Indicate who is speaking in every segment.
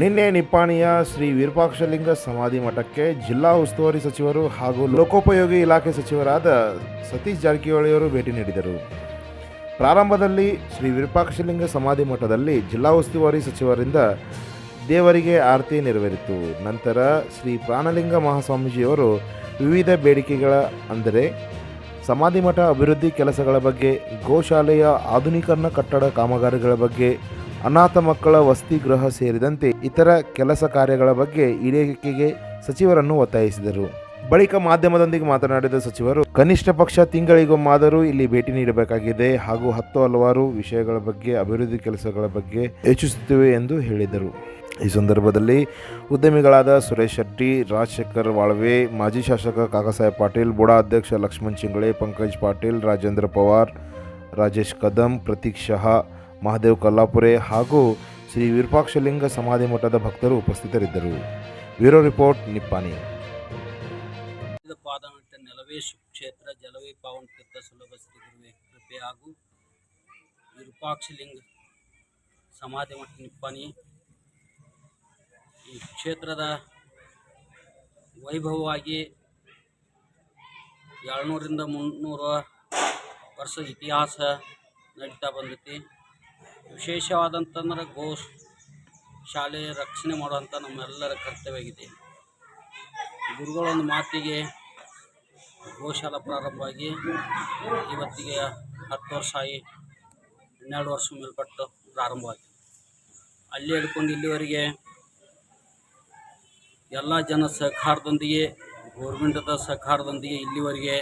Speaker 1: ನಿನ್ನೆ ನಿಪ್ಪಾಣಿಯ ಶ್ರೀ ವಿರೂಪಾಕ್ಷಲಿಂಗ ಸಮಾಧಿ ಮಠಕ್ಕೆ ಜಿಲ್ಲಾ ಉಸ್ತುವಾರಿ ಸಚಿವರು ಹಾಗೂ ಲೋಕೋಪಯೋಗಿ ಇಲಾಖೆ ಸಚಿವರಾದ ಸತೀಶ್ ಜಾರಕಿಹೊಳಿಯವರು ಭೇಟಿ ನೀಡಿದರು. ಪ್ರಾರಂಭದಲ್ಲಿ ಶ್ರೀ ವಿರೂಪಾಕ್ಷಲಿಂಗ ಸಮಾಧಿ ಮಠದಲ್ಲಿ ಜಿಲ್ಲಾ ಉಸ್ತುವಾರಿ ಸಚಿವರಿಂದ ದೇವರಿಗೆ ಆರತಿ ನೆರವೇರಿತು. ನಂತರ ಶ್ರೀ ಪ್ರಾಣಲಿಂಗ ಮಹಾಸ್ವಾಮೀಜಿಯವರು ವಿವಿಧ ಬೇಡಿಕೆಗಳ, ಅಂದರೆ ಸಮಾಧಿ ಮಠ ಅಭಿವೃದ್ಧಿ ಕೆಲಸಗಳ ಬಗ್ಗೆ, ಗೋಶಾಲೆಯ ಆಧುನೀಕರಣ ಕಟ್ಟಡ ಕಾಮಗಾರಿಗಳ ಬಗ್ಗೆ ಅನಾಥ ಮಕ್ಕಳ ವಸತಿ ಗೃಹ ಸೇರಿದಂತೆ ಇತರ ಕೆಲಸ ಕಾರ್ಯಗಳ ಬಗ್ಗೆ ಈಡೇರಿಕೆಗೆ ಸಚಿವರನ್ನು ಒತ್ತಾಯಿಸಿದರು. ಬಳಿಕ ಮಾಧ್ಯಮದೊಂದಿಗೆ ಮಾತನಾಡಿದ ಸಚಿವರು, ಕನಿಷ್ಠ ಪಕ್ಷ ತಿಂಗಳಿಗೊಮ್ಮಾದರೂ ಇಲ್ಲಿ ಭೇಟಿ ನೀಡಬೇಕಾಗಿದೆ ಹಾಗೂ ಹತ್ತು ಹಲವಾರು ವಿಷಯಗಳ ಬಗ್ಗೆ, ಅಭಿವೃದ್ಧಿ ಕೆಲಸಗಳ ಬಗ್ಗೆ ಹೆಚ್ಚಿಸುತ್ತಿವೆ ಎಂದು ಹೇಳಿದರು. ಈ ಸಂದರ್ಭದಲ್ಲಿ ಉದ್ಯಮಿಗಳಾದ ಸುರೇಶ್ ಶೆಟ್ಟಿ, ರಾಜಶೇಖರ್ ವಾಳ್ವೆ, ಮಾಜಿ ಶಾಸಕ ಕಾಕಸಾಹೇಬ್ ಪಾಟೀಲ್, ಬುಡಾ ಅಧ್ಯಕ್ಷ ಲಕ್ಷ್ಮಣ್ ಚಿಂಗಳೆ, ಪಂಕಜ್ ಪಾಟೀಲ್, ರಾಜೇಂದ್ರ ಪವಾರ್, ರಾಜೇಶ್ ಕದಂ, ಪ್ರತೀಕ್ ಶಹಾ ಮಹಾದೇವ್ ಕಲ್ಲಾಪುರೆ ಹಾಗೂ ಶ್ರೀ ವಿರೂಪಾಕ್ಷಲಿಂಗ ಸಮಾಧಿ ಮಠದ ಭಕ್ತರು ಉಪಸ್ಥಿತರಿದ್ದರು. Bureau report, Nippani.
Speaker 2: ಇದು ಪಾದಮಟ್ಟ ನೆಲವೇ ಕ್ಷೇತ್ರ ಜಲವೇ ಪಾವನ ತೀರ್ಥ ಸುಲಭ ಕೃಪೆ ಹಾಗೂ ವಿರೂಪಾಕ್ಷಲಿಂಗ ಸಮಾಧಿ ಮಠ ನಿಪ್ಪಾನಿ ಈ ಕ್ಷೇತ್ರದ ವೈಭವವಾಗಿ ಏಳ್ನೂರಿಂದ ಮುನ್ನೂರು ವರ್ಷ ಇತಿಹಾಸ ನಡೀತಾ ಬಂದೈತಿ. ವಿಶೇಷವಾದಂತಂದ್ರೆ ಗೋ ಶಾಲೆ ರಕ್ಷಣೆ ಮಾಡುವಂಥ ನಮ್ಮೆಲ್ಲರ ಕರ್ತವ್ಯವಾಗಿದೆ. ಗುರುಗಳೊಂದು ಮಾತಿಗೆ ಗೋಶಾಲಾ ಪ್ರಾರಂಭವಾಗಿ ಇವತ್ತಿಗೆ ಹತ್ತು ವರ್ಷ ಆಗಿ ಹನ್ನೆರಡು ವರ್ಷ ಮೇಲ್ಪಟ್ಟು ಪ್ರಾರಂಭವಾಗಿದೆ. ಅಲ್ಲಿ ಹಿಡ್ಕೊಂಡು ಇಲ್ಲಿವರೆಗೆ ಎಲ್ಲ ಜನ ಸಹಕಾರದೊಂದಿಗೆ ಗೋರ್ಮೆಂಟದ ಸಹಕಾರದೊಂದಿಗೆ ಇಲ್ಲಿವರೆಗೆ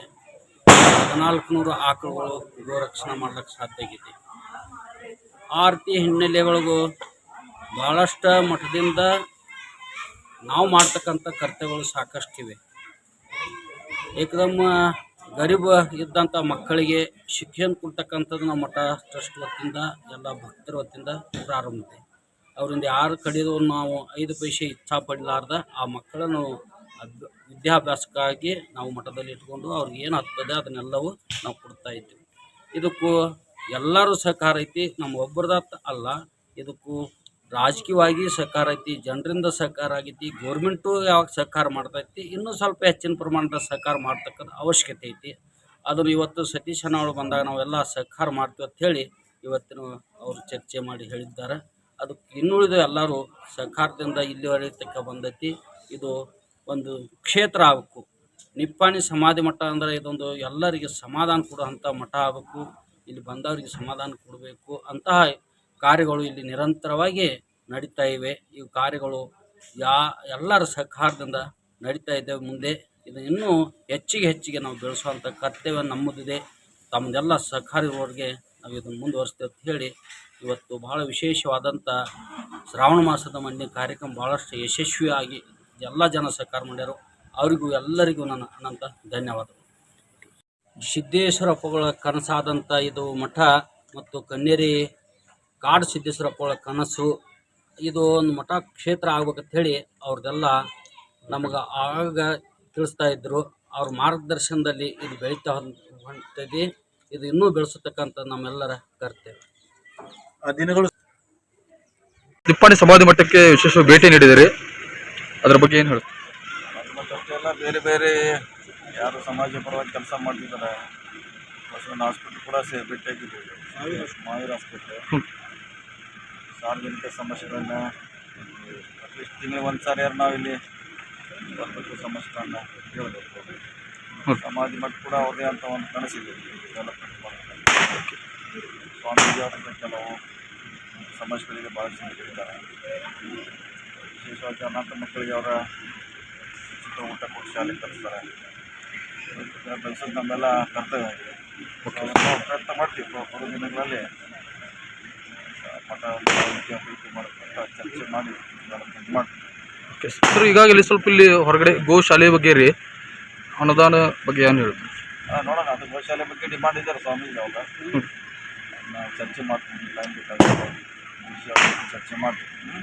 Speaker 2: ಹದಿನಾಲ್ಕು ನೂರು ಆಕಳುಗಳು ಗೋರಕ್ಷಣೆ ಮಾಡಲಿಕ್ಕೆ ಸಾಧ್ಯ ಆಗಿದೆ. ಆ ಹಿನ್ನೆಲೆ ಹಿನ್ನೆಲೆಗಳಿಗೂ ಭಾಳಷ್ಟು ಮಠದಿಂದ ನಾವು ಮಾಡ್ತಕ್ಕಂಥ ಕರ್ತವ್ಯಗಳು ಸಾಕಷ್ಟಿವೆ ಏಕದಮ್ಮ ಗರೀಬ ಇದ್ದಂಥ ಮಕ್ಕಳಿಗೆ ಶಿಕ್ಷಣ ಕೊಡ್ತಕ್ಕಂಥದ್ದು ನಮ್ಮ ಮಠ ಟ್ರಸ್ಟ್ ವತಿಯಿಂದ, ಎಲ್ಲ ಭಕ್ತರ ವತಿಯಿಂದ ಪ್ರಾರಂಭ ಇದೆ. ಅವರಿಂದ ಯಾರು ಕಡಿದು ನಾವು ಐದು ಪೈಸೆ ಇಚ್ಛಾ ಪಡಲಾರ್ದ ಆ ಮಕ್ಕಳನ್ನು ವಿದ್ಯಾಭ್ಯಾಸಕ್ಕಾಗಿ ನಾವು ಮಠದಲ್ಲಿ ಇಟ್ಕೊಂಡು ಅವ್ರಿಗೆ ಏನು ಹತ್ತದೆ ಅದನ್ನೆಲ್ಲವೂ ನಾವು ಕೊಡ್ತಾ ಇದ್ದೀವಿ. ಇದಕ್ಕೂ ಎಲ್ಲರೂ ಸಹಕಾರ ಐತಿ ನಮ್ಮ ಒಬ್ಬರದ ಅಲ್ಲ, ಇದಕ್ಕೂ ರಾಜಕೀಯವಾಗಿ ಸಹಕಾರ ಐತಿ, ಜನರಿಂದ ಸಹಕಾರ ಆಗೈತಿ ಗೌರ್ಮೆಂಟು ಯಾವಾಗ ಸಹಕಾರ ಮಾಡ್ತೈತಿ ಇನ್ನೂ ಸ್ವಲ್ಪ ಹೆಚ್ಚಿನ ಪ್ರಮಾಣದ ಸಹಕಾರ ಮಾಡ್ತಕ್ಕಂಥ ಅವಶ್ಯಕತೆ ಐತಿ. ಅದನ್ನು ಇವತ್ತು ಸತೀಶ್ ಅಣ್ಣವರು ಬಂದಾಗ ನಾವೆಲ್ಲ ಸಹಕಾರ ಮಾಡ್ತೀವಿ ಅಂತ ಹೇಳಿ ಇವತ್ತಿನ ಅವರು ಚರ್ಚೆ ಮಾಡಿ ಹೇಳಿದ್ದಾರೆ. ಅದಕ್ಕೆ ಇನ್ನುಳಿದ ಎಲ್ಲರೂ ಸಹಕಾರದಿಂದ ಇಲ್ಲಿವರೆಗೆ ತಕ್ಕ ಬಂದೈತಿ. ಇದು ಒಂದು ಕ್ಷೇತ್ರ ಆಗಬೇಕು. ನಿಪ್ಪಾಣಿ ಸಮಾಧಿ ಮಠ ಅಂದರೆ ಇದೊಂದು ಎಲ್ಲರಿಗೆ ಸಮಾಧಾನ ಕೊಡುವಂಥ ಮಠ ಆಗಬೇಕು. ಇಲ್ಲಿ ಬಂದವರಿಗೆ ಸಮಾಧಾನ ಕೊಡಬೇಕು ಅಂತಹ ಕಾರ್ಯಗಳು ಇಲ್ಲಿ ನಿರಂತರವಾಗಿ ನಡೀತಾ ಇವೆ. ಈ ಕಾರ್ಯಗಳು ಯಾ, ಎಲ್ಲರ ಸಹಕಾರದಿಂದ ನಡೀತಾ ಇದ್ದೇವೆ ಮುಂದೆ. ಇದು ಇನ್ನೂ ಹೆಚ್ಚಿಗೆ ಹೆಚ್ಚಿಗೆ ನಾವು ಬೆಳೆಸುವಂಥ ಕರ್ತವ್ಯ ನಮ್ಮದಿದೆ. ತಮ್ಮದೆಲ್ಲ ಸಹಕಾರಿಗಳವ್ರಿಗೆ ನಾವು ಇದನ್ನು ಮುಂದುವರಿಸ್ತೇವೆ ಅಂತ ಹೇಳಿ ಇವತ್ತು ಭಾಳ ವಿಶೇಷವಾದಂಥ ಶ್ರಾವಣ ಮಾಸದ ಮಣ್ಣಿನ ಕಾರ್ಯಕ್ರಮ ಭಾಳಷ್ಟು ಯಶಸ್ವಿಯಾಗಿ ಎಲ್ಲ ಜನ ಸಹಕಾರ ಮಾಡ್ಯಾರು. ಅವರಿಗೂ ಎಲ್ಲರಿಗೂ ನನ್ನ ಅನಂತ ಧನ್ಯವಾದಗಳು. ಸಿದ್ದೇಶ್ವರಪ್ಪಗಳ ಕನಸಾದಂಥ ಇದು ಮಠ ಮತ್ತು ಕನ್ನೇರಿ ಕಾಡು ಸಿದ್ದೇಶ್ವರಪ್ಪಗಳ ಕನಸು ಇದು ಒಂದು ಮಠ ಕ್ಷೇತ್ರ ಆಗ್ಬೇಕಂತ ಹೇಳಿ ಅವ್ರದ್ದೆಲ್ಲ ನಮಗೆ ಆಗ ತಿಳಿಸ್ತಾ ಇದ್ದರು ಅವ್ರ ಮಾರ್ಗದರ್ಶನದಲ್ಲಿ ಇದು ಬೆಳೀತಾ ಹೊಂಟಿದೆ ಇದು ಇನ್ನೂ ಬೆಳೆಸತಕ್ಕಂಥ ನಮ್ಮೆಲ್ಲರ ಕರ್ತವ್ಯ.
Speaker 3: ಆ ದಿನಗಳು
Speaker 4: ತಿಪ್ಪಾಣಿ ಸಮಾಧಿ ಮಠಕ್ಕೆ ವಿಶೇಷ ಭೇಟಿ ನೀಡಿದಿರಿ. ಅದರ ಬಗ್ಗೆ ಏನು ಹೇಳಿ
Speaker 3: ಬೇರೆ ಬೇರೆ ಯಾರು ಸಮಾಜ ಪರವಾಗಿ ಕೆಲಸ ಮಾಡ್ತಿದ್ದಾರೆ. ಬಸವನ ಹಾಸ್ಪಿಟ್ಲ್ ಕೂಡ ಸೇ ಭೇಟಿಯಾಗಿದ್ದೀವಿ ಮಾಯೂರ್ ಹಾಸ್ಪಿಟ್ಲ್ ಸಾರ್ವಜನಿಕ ಸಮಸ್ಯೆಗಳನ್ನ ಅಟ್ಲೀಸ್ಟ್ ತಿಂಗಳಿಗೆ ಒಂದು ಸಾರಿ ಯಾರು ನಾವು ಇಲ್ಲಿ ಬರಬೇಕು ಸಮಸ್ಯೆಗಳನ್ನ ಕೇಳಬೇಕು ಸಮಾಜ ಮಟ್ಟ ಕೂಡ ಅವ್ರದೇ ಅಂತ ಒಂದು ಕನಸಿದೆ. ಡೆವಲಪ್ಮೆಂಟ್ ಮಾಡಬೇಕು. ಸ್ವಾಮೀಜಿ ಅವರಿಂದ ಕೆಲವು ಸಮಸ್ಯೆಗಳಿಗೆ ಭಾಳಷ್ಟು ನೀಡಿದ್ದಾರೆ ವಿಶೇಷವಾಗಿ ಅನಾಥ ಮಕ್ಕಳಿಗೆ ಅವರ ಉಚಿತ ಊಟ ಕೊಟ್ಟು ಶಾಲೆಗೆ ಕಲಿಸ್ತಾರೆ ಬೆಳೆಸೋದು ನಮ್ಮೆಲ್ಲ ಕರ್ತವ್ಯ ಆಗಿದೆ ನಾವು ಪ್ರಯತ್ನ ಮಾಡ್ತೀವಿ. ಬರೋ ದಿನಗಳಲ್ಲಿ ಮಠ ಮಾಡೋಕ್ಕಂತ ಚರ್ಚೆ ಮಾಡಿ ಮಾಡ್ತೀವಿ.
Speaker 4: ಓಕೆ ಸರ್ ಈಗಾಗಲೇ ಸ್ವಲ್ಪ ಇಲ್ಲಿ ಹೊರಗಡೆ ಗೋಶಾಲೆ ಬಗ್ಗೆ ರೀ. ಅನುದಾನ ಬಗ್ಗೆ ಏನು ಹೇಳಿ
Speaker 3: ನೋಡೋಣ. ಅದು ಗೋಶಾಲೆ ಬಗ್ಗೆ ಡಿಮಾಂಡ್ ಇದ್ದಾರೆ ಸ್ವಾಮೀಜಿ ಅವಾಗ ಚರ್ಚೆ ಮಾಡ್ತೀನಿ ವಿಷಯ ಚರ್ಚೆ ಮಾಡ್ತೀನಿ